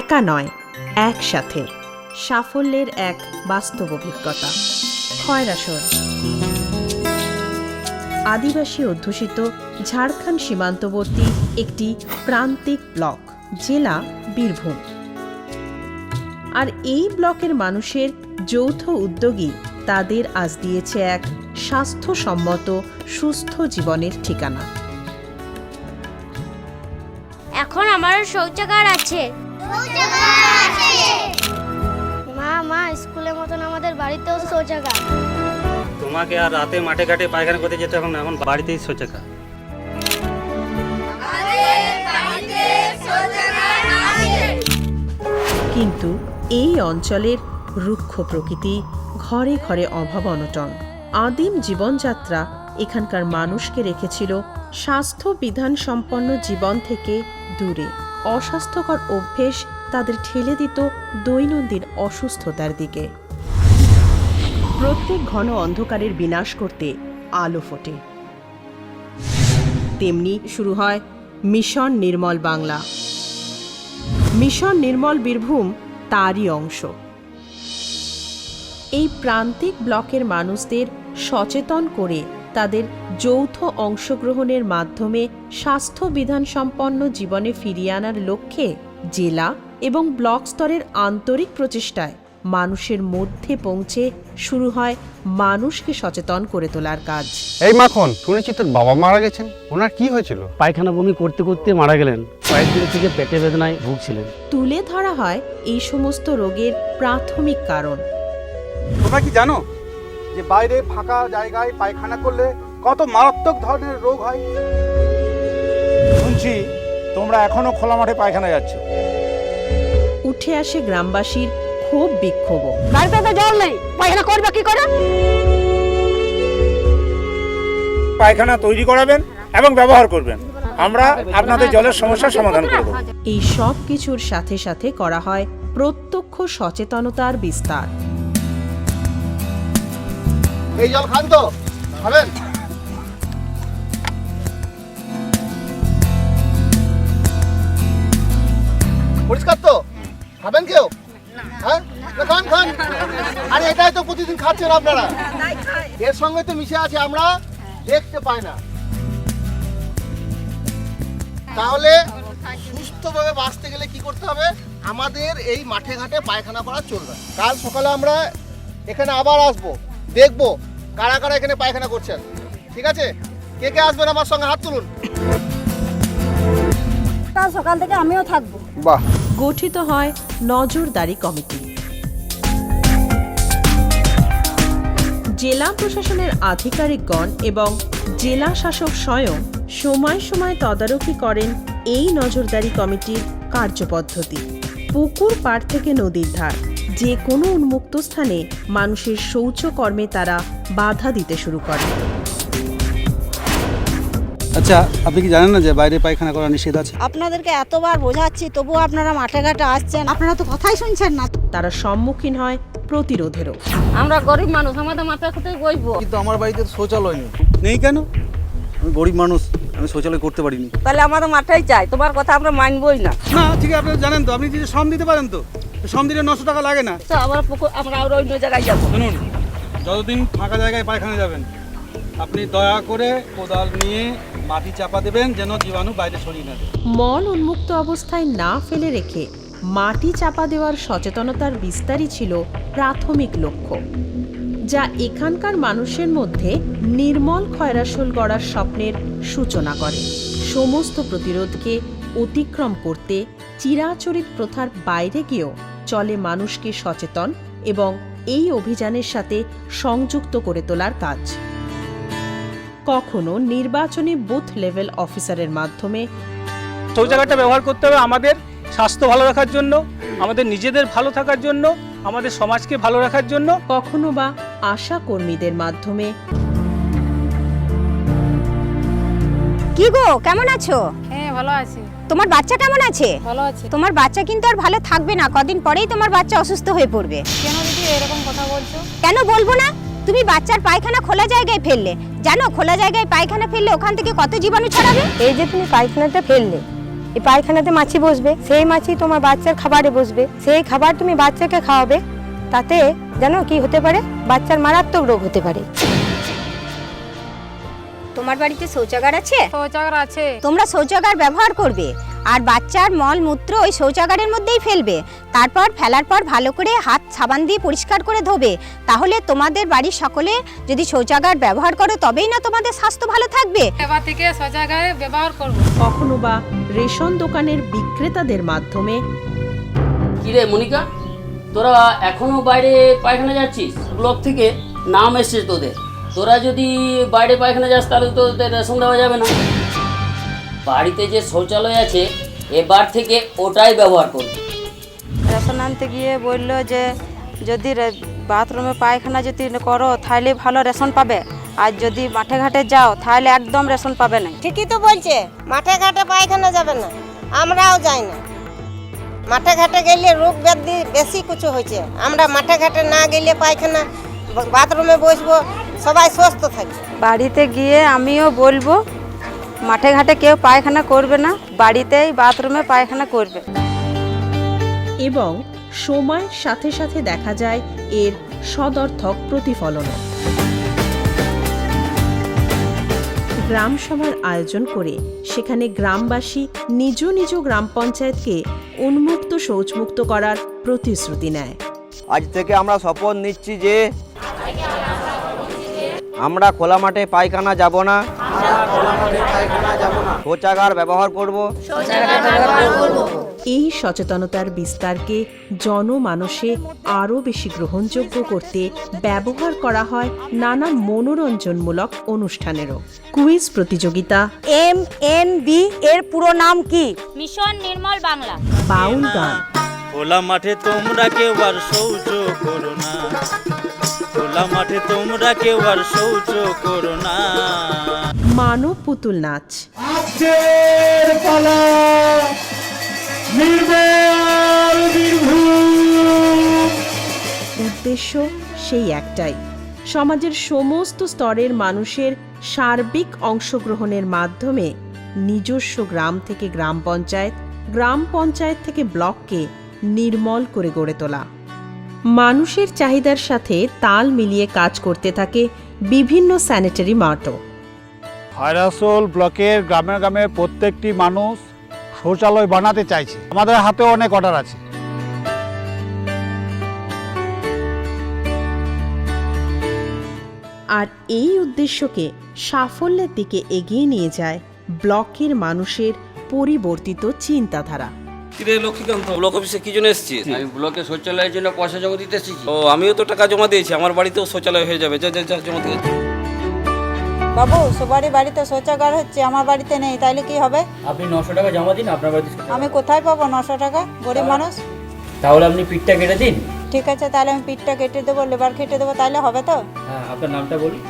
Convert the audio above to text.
একা নয়, একসাথে। সাফল্যের এক বাস্তব অভিজ্ঞতা। খয়রাসর। আদিবাসী অধ্যুষিত ঝাড়খণ্ড সীমান্তবর্তী একটি প্রান্তিক ব্লক, জেলা বীরভূম। আর এই ব্লকের মানুষের যৌথ উদ্যোগই তাদের আজ দিয়েছে এক স্বাস্থ্যসম্মত, সুস্থ জীবনের ঠিকানা। এখন আমার শৌচাগার আছে। মা মা স্কুলের মতন আমাদের বাড়িতেও শৌচাগার। তোমাকে আর রাতে মাঠে ঘাটে পায়খানা করতে যেতে এখন না, এখন বাড়িতেই শৌচাগার। কিন্তু এই অঞ্চলের রুক্ষ প্রকৃতি ঘরে ঘরে অভাব অনটন। আদিম জীবনযাত্রা এখানকার মানুষকে রেখেছিল স্বাস্থ্য বিধান সম্পন্ন জীবন থেকে দূরে। অস্বাস্থ্যকর অভ্যেস তাদের ঠেলে দিত দৈনন্দিন অসুস্থতার দিকে। প্রত্যেক ঘন অন্ধকারের বিনাশ করতে আলো ফোটে। তেমনি শুরু হয় মিশন নির্মল বাংলা। মিশন নির্মল বীরভূম তারই অংশ। এই প্রান্তিক ব্লকের মানুষদের সচেতন করে তাদের যৌথ অংশগ্রহণের মাধ্যমে স্বাস্থ্য বিধান সম্পন্ন জীবনে ফিরিয়ে আনার লক্ষ্যে জেলা এবং ব্লক স্তরের আন্তরিক প্রচেষ্টায় মানুষের মধ্যে পৌঁছে শুরু হয় মানুষকে সচেতন করে তোলার কাজ। এই মাখন শুনেছি তোর বাবা মারা গেছেন। ওনার কি হয়েছিল? পায়খানা বমি করতে করতে মারা গেলেন। কয়েকদিন থেকে পেটে বেদনায় ভুগছিলেন। তুলে ধরা হয় এই সমস্ত রোগের প্রাথমিক কারণ। তোমরা কি জানো যে বাইরে ফাঁকা জায়গায় পায়খানা করলে কত মারাত্মক ধরনের রোগ হয়। শুনছি তোমরা এখনও খোলা মাঠে পায়খানা যাচ্ছ। উঠে আসে গ্রামবাসীর খুব বিক্ষোভ। বাড়িতে তো জল নেই? পায়খানা করবে কি করে? পায়খানা তৈরি করাবেন এবং ব্যবহার করবেন। আমরা আপনাদের জলের সমস্যার সমাধান করব। এই সব কিছুর সাথে সাথে করা হয় প্রত্যক্ষ সচেতনতার বিস্তার। এই জল খান তো খাবেন? পরিষ্কার তো? খাবেন কেউ? হ্যাঁ? খান খান। আরে এটাই তো প্রতিদিন খাচ্ছেন আপনারা। এর সঙ্গে তো মিশে আছে আমরা দেখতে পাই না। তাহলে সুস্থভাবে বাঁচতে গেলে কি করতে হবে? আমাদের এই মাঠে ঘাটে পায়খানা করা চলবে। কাল সকালে আমরা এখানে আবার আসব। দেখব কারা কারা এখানে পায়খানা করছেন। ঠিক আছে? কে কে আসবেন আমার সঙ্গে? হাত তুলুন। কাল সকাল থেকে আমিও থাকব। বাহ। গঠিত হয় নজরদারি কমিটি। জেলা প্রশাসনের আধিকারিকগণ এবং জেলা শাসক স্বয়ং সময় সময় তদারকি করেন এই নজরদারি কমিটির কার্যপদ্ধতি। পুকুর পাড় থেকে নদীর ধার যে কোনো উন্মুক্ত স্থানে মানুষের শৌচকর্মে তারা বাধা দিতে শুরু করে। আচ্ছা আপনি কি জানেন না যে বাইরে পায়খানা করা নিষেধ আছে? আপনাদেরকে এতবার বোঝাচ্ছি তবুও আপনারা মাঠে ঘাটে আসছেন। আপনারা তো কথাই শুনছেন না। তারা সম্মুখীন হয় প্রতিরোধেরও। আমরা গরিব মানুষ আমাদের মাথায় কোথায় বইব। কিন্তু আমার বাড়িতে শৌচালয় নেই। নেই কেন? আমি গরিব মানুষ আমি শৌচালয় করতে পারিনি। তাহলে আমাদের মাথায় চাই তোমার কথা আমরা মানবই না। না ঠিক আছে আপনি জানেন তো আপনি যদি শ্রম দিতে পারেন তো শ্রম দিলে নশো টাকা লাগে না। তো আমরা পুকুর আমরা আরও অন্য জায়গায় যাব। শুনুন যতদিন ফাঁকা জায়গায় পায়খানা যাবেন আপনি দয়া করে কোদাল নিয়ে মাটি চাপা দেবেন যেন জীবাণু বাইরে ছড়িয়ে না যায়। মল উন্মুক্ত অবস্থায় না ফেলে রেখে মাটি চাপা দেওয়ার সচেতনতার বিস্তারই ছিল প্রাথমিক লক্ষ্য, যা এখানকার মানুষের মধ্যে নির্মল খয়রাসোল গড়ার স্বপ্নের সূচনা করে সমস্ত প্রতিরোধকে অতিক্রম করতে চিরাচরিত প্রথার বাইরে গিয়েও চলে মানুষকে সচেতন এবং এই অভিযানের সাথে সংযুক্ত করে তোলার কাজ কখনো নির্বাচনী বুথ লেভেল অফিসারের মাধ্যমে। শৌচাগারটা ব্যবহার করতে হবে আমাদের স্বাস্থ্য ভালো রাখার জন্য আমাদের নিজেদের ভালো থাকার জন্য আমাদের সমাজকে ভালো রাখার জন্য। কখনো বা আশা কর্মীদের মাধ্যমে। কি গো কেমন আছো? হ্যাঁ ভালো আছি। তোমার বাচ্চা কেমন আছে? ভালো আছে। তোমার বাচ্চা কিন্তু আর ভালো থাকবে না কদিন পরেই তোমার বাচ্চা অসুস্থ হয়ে পড়বে। কেন দিদি এরকম কথা বলছো? কেন বলব না? তুমি বাচ্চার পায়খানা খোলা জায়গায় ফেললে। জানো, খোলা জায়গায় পায়খানা ফেললে ওখান থেকে কত জীবাণু ছড়াবে? এই যে তুমি পায়খানাটা ফেললে, এই পায়খানাতে মাছি বসবে, সেই মাছি তোমার বাচ্চার খাবারে বসবে, সেই খাবার তুমি বাচ্চাকে খাওয়াবে, তাতে জানো কি হতে পারে? বাচ্চার মারাত্মক রোগ হতে পারে। তোমার বাড়িতে শৌচাগার আছে? শৌচাগার আছে। তোমরা শৌচাগার ব্যবহার করবে আর বাচ্চার মল মূত্র ওই শৌচাগারের মধ্যেই ফেলবে। তারপর ফেলার পর ভালো করে হাত সাবান দিয়ে পরিষ্কার করে ধোবে। তাহলে তোমাদের বাড়ির সকলে যদি শৌচাগার ব্যবহার করো তবেই না তোমাদের স্বাস্থ্য ভালো থাকবে। এবার থেকে শৌচাগারে ব্যবহার করব। কখনো বা রেশন দোকানের বিক্রেতাদের মাধ্যমে। কিরে মনিকা? তোরা এখনও বাইরে পায়খানা যাচ্ছিস? ব্লক থেকে নাম এসেছে তোদের। তোরা যদি বাইরে পায়খানা যাস তাহলে তো রেশন দেওয়া যাবে না। বাড়িতে যে শৌচালয় আছে এবার থেকে ওটাই ব্যবহার করবি। রেশন আনতে গিয়ে বলল যে যদি বাথরুমে পায়খানা যদি করো তাহলে ভালো রেশন পাবে। আর যদি মাঠে ঘাটে যাও তাহলে একদম রেশন পাবে না। ঠিকই তো বলছে মাঠে ঘাটে পায়খানা যাবে না আমরাও যাই না। মাঠে ঘাটে গেলে রোগ ব্যাধি বেশি কিছু হয়েছে। আমরা মাঠে ঘাটে না গেলে পায়খানা বাথরুমে বসবো সবাই সুস্থ থাকবে। বাড়িতে গিয়ে আমিও বলব মাঠে ঘাটে কেউ পায়খানা করবে না বাড়িতেই বাথরুমে পায়খানা করবে। এবং সময়ের সাথে সাথে দেখা যায় এর সদর্থক প্রতিফলনও গ্রাম সভার আয়োজন করে সেখানে গ্রামবাসী নিজ নিজ গ্রাম পঞ্চায়েতকে উন্মুক্ত শৌচমুক্ত করার প্রতিশ্রুতি নেয়। আজ থেকে আমরা শপথ নিচ্ছি যে আমরা খোলা মাঠে পায়খানা যাব না। শৌচাগার ব্যবহার করব। এই সচেতনতার বিস্তারকে জনমানসে আরও বেশি গ্রহণযোগ্য করতে ব্যবহার করা হয় নানা মনোরঞ্জনমূলক অনুষ্ঠানেরও। কুইজ প্রতিযোগিতা এম এন বি এর পুরো নাম কি? মিশন নির্মল বাংলা। বাউল গান। খোলা মাঠে তোমরা কেউ আর শৌচ করো খোলা মাঠে তোমরা কেউ আর শৌচ করো না। মানব পুতুল নাচ। উদ্দেশ্য সেই একটাই। সমাজের সমস্ত স্তরের মানুষের সার্বিক অংশগ্রহণের মাধ্যমে নিজস্ব গ্রাম থেকে গ্রাম পঞ্চায়েত গ্রাম পঞ্চায়েত থেকে ব্লককে নির্মল করে গড়ে তোলা। মানুষের চাহিদার সাথে তাল মিলিয়ে কাজ করতে থাকে বিভিন্ন স্যানিটারি মার্টও খয়রাসোল ব্লকের গ্রামে গ্রামে প্রত্যেকটি মানুষ শৌচালয় বানাতে চাইছে। আমাদের হাতেও অনেক অর্ডার আছে। আর এই উদ্দেশ্যকে সাফল্যের দিকে এগিয়ে নিয়ে যায় ব্লকের মানুষের পরিবর্তিত চিন্তাধারা। কিরে লক্ষ্মীকান্ত? ব্লক অফিসে কি জন্য এসেছিস? আমি ব্লকে শৌচালয়ের জন্য পয়সা জমা দিতে এসেছি। ও আমিও তো টাকা জমা দিয়েছি আমার বাড়িতেও শৌচালয় হয়ে যাবে। যা যা যা জমা দিয়ে বাবু সবারই বাড়িতে শৌচাগার হচ্ছে আমার বাড়িতে নেই তাইলে কি হবে? আপনি নশো টাকা জমা দিন আপনার বাড়িতে আমি কোথায় পাবো নশো টাকা? গরিব মানুষ? তাহলে আপনি পিঠটা কেটে দিন। ঠিক আছে তাহলে আমি পিঠটা কেটে দেবো লেবার কেটে দেবো তাহলে হবে তো? হ্যাঁ আপনার নামটা বলুন।